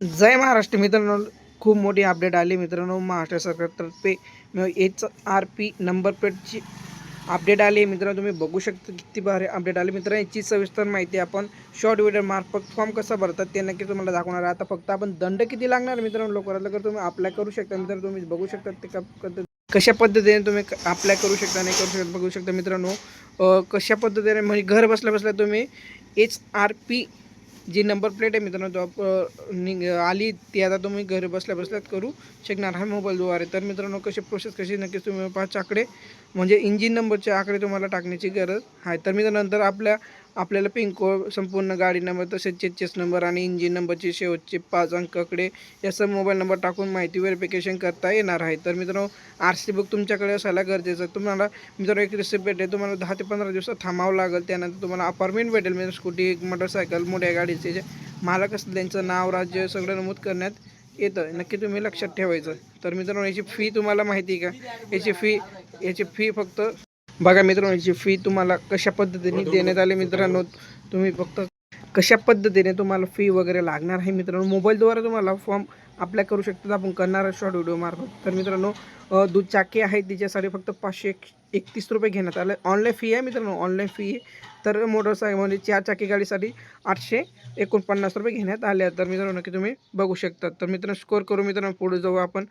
जय महाराष्ट्र मित्रांनो खूप मोठी अपडेट आली मित्रांनो महाराष्ट्र सरकारतर्फे. एच आर पी नंबर प्लेटची अपडेट आली. मित्रांनो तुम्ही बघू शकता किती भारी अपडेट आली. मित्रांनो याची सविस्तर माहिती आपण शॉर्ट व्हिडिओ मार्फत फॉर्म कसा भरतात ते नक्की तुम्हाला दाखवणार आहे. आता फक्त आपण दंड किती लागणार मित्रांनो लवकरात लवकर तुम्ही अप्लाय करू शकता. मित्रांनो तुम्ही बघू शकता ते का पद्धत कशा पद्धतीने तुम्ही अप्लाय करू शकता नाही करू शकता बघू शकता मित्रांनो. कशा पद्धतीने म्हणजे घर बसल्या बसल्या तुम्ही H R P G number plate आहे मित्रांनो जॉब निघ आली ती आता तुम्ही घरी बसल्या बसल्यात करू शकणार हा मोबाईलद्वारे. तर मित्रांनो कशी प्रोसेस कशी नक्कीच तुम्ही पाच आकडे म्हणजे इंजिन नंबरचे आकडे तुम्हाला टाकण्याची गरज आहे. तर मित्रांनो नंतर आपल्या आपल्याला पिनकोड संपूर्ण गाडी नंबर तसेच चेचेस नंबर आणि इंजिन नंबरचे शेवटचे पाच अंकाकडे याचा मोबाईल नंबर टाकून माहिती व्हेरिफिकेशन करता येणार आहे. तर मित्रांनो आर सी बुक तुमच्याकडे असायला गरजेचं आहे. तुम्हाला मित्रांनो एक रिसिप्ट भेटेल. तुम्हाला दहा ते पंधरा दिवसात थांबावं लागेल. त्यानंतर तुम्हाला अपार्टमेंट भेटेल. म्हणजे स्कूटी मोटरसायकल मोठ्या गाडीचे जे मालक असतील त्यांचं नाव राज्य सगळं नमूद करण्यात येतं. नक्की तुम्ही लक्षात ठेवायचं. तर मित्रांनो याची फी तुम्हाला माहिती आहे का? याची फी याची फी फक्त बघा मित्रांनो याची फी तुम्हाला कशा पद्धतीने देण्यात आली मित्रांनो तुम्ही फक्त कशा पद्धतीने तुम्हाला फी वगैरे लागणार आहे मित्रांनो मोबाईलद्वारे तुम्हाला फॉर्म अप्लाय करू शकतात. आपण करणार शॉर्ट व्हिडिओ मार्फत. तर मित्रांनो दुचाकी आहे तिच्यासाठी फक्त पाचशे एक एकतीस रुपये घेण्यात आले. ऑनलाईन फी आहे मित्रांनो ऑनलाईन फी आहे. तर मोटरसायकल म्हणजे चार चाकी गाडीसाठी आठशे एकोणपन्नास रुपये घेण्यात आले तर मित्रांनो नक्की तुम्ही बघू शकता. तर मित्रांनो स्कोर करू मित्रांनो पुढे जाऊ आपण.